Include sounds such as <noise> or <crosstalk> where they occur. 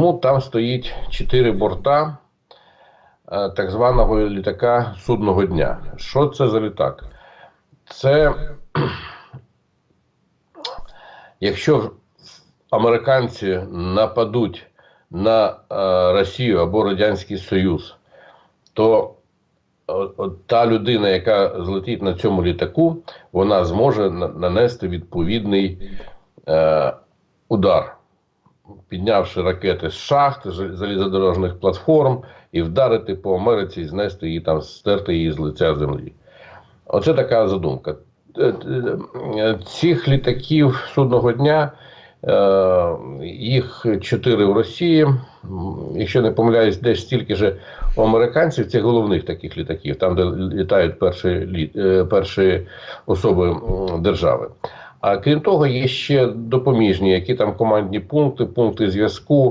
Тому там стоїть чотири борта е, так званого літака судного дня. Що це за літак? Це <clears throat> якщо американці нападуть на е, Росію або Радянський Союз, то от та людина, яка злетить на цьому літаку, вона зможе нанести відповідний е, удар, піднявши ракети з шахт, залізодорожних платформ і вдарити по Америці, знести її там, стерти її з лиця землі. Оце така задумка. Е, е, Цих літаків судного дня. е, Їх чотири в Росії. Якщо не помиляюсь, десь стільки ж у американців це головних таких літаків, там, де літають перші, перші особи держави. А крім того, є ще допоміжні, які там командні пункти, пункти зв'язку,